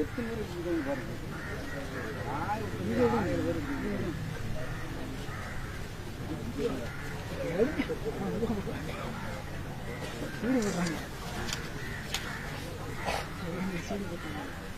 எத்தனை பேர் இருக்காங்க பாருங்க ஆயிரம் பேர் சீடு போட்டாங்க சீடு போட்டாங்க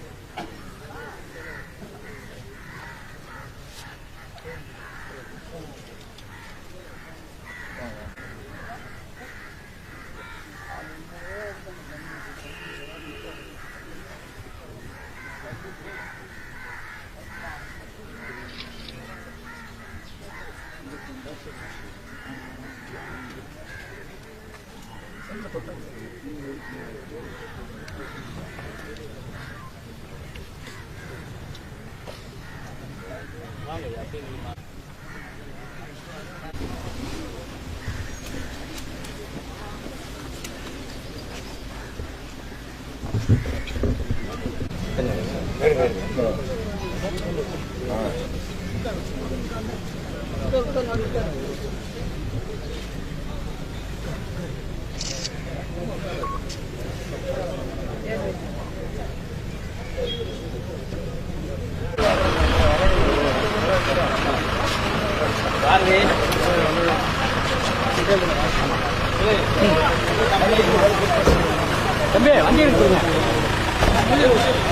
Vale, ya te வீர வணக்கம்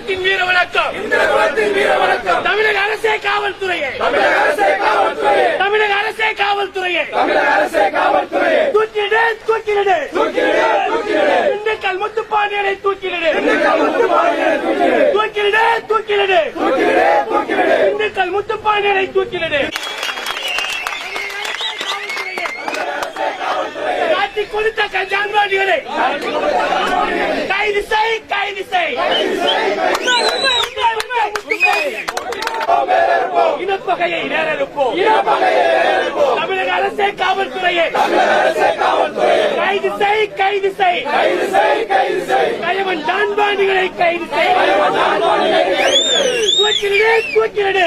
குலத்தின் வீர வணக்கம். வீர வணக்கம். தமிழக அரசே காவல்துறையே. தமிழக அரசே காவல்துறையே. தமிழக அரசே காவல்துறையே. தமிழக அரசே தூக்கிலிடு தூக்கிலிடு தூக்கிலிடு தூக்கிலிடு திண்டுக்கல் முத்துப்பாண்டியனை தூக்கிலிடு திண்டுக்கல் முத்துப்பாண்டியனை தூக்கிலிடு தூக்கிலிடு தூக்கிலிடு தூக்கிலிடு தூக்கிலிடு திண்டுக்கல் முத்துப்பாண்டியனை தூக்கிலிடு காட்டி கொடுத்த கஞ்சான்வாடிகளை கைது செய் கைது செய். இனப்பகையை நேரெழுப்போம் தமிழக அரசே காவல்துறையே. கைது செய் கைது செய். கயவன் டான்பாண்டிகளை கைது செய். தூக்கிலிடு தூக்கிலிடு.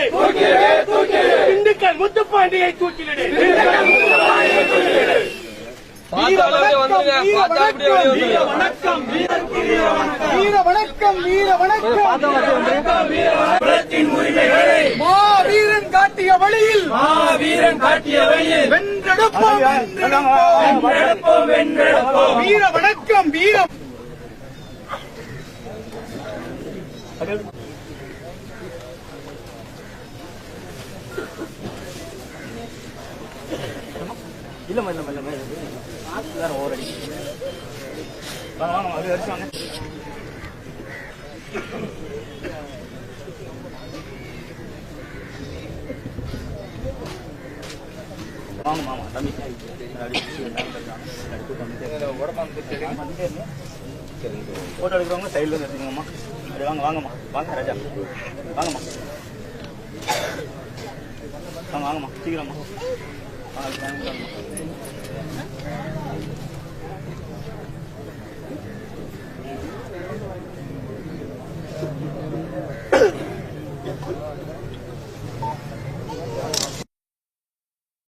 திண்டுக்கல் முத்துப்பாண்டியை தூக்கிலிடு. வணக்கம் வீர வணக்கம் வீர வணக்கம் மா வீரன் காட்டிய வழியில். வீரன் காட்டிய வழியில். வென்றெடுப்போம் வென்றெடுப்போம். வென்றெடுப்போம் வீர வணக்கம் இல்லைம்மா இல்லைம்மா இல்லைம்மா வேற ஓவர் அடி. வாங்க அது வரைக்கும் வாங்க மாமா தம்பி. ஃபோட்டோ எடுக்கிறவங்க சைடில் எடுத்துக்கோங்கம்மா. வாங்க வாங்கம்மா. வாங்க ராஜா. வாங்கம்மா. வாங்கம்மா. சீக்கிரம்மா. வாங்க,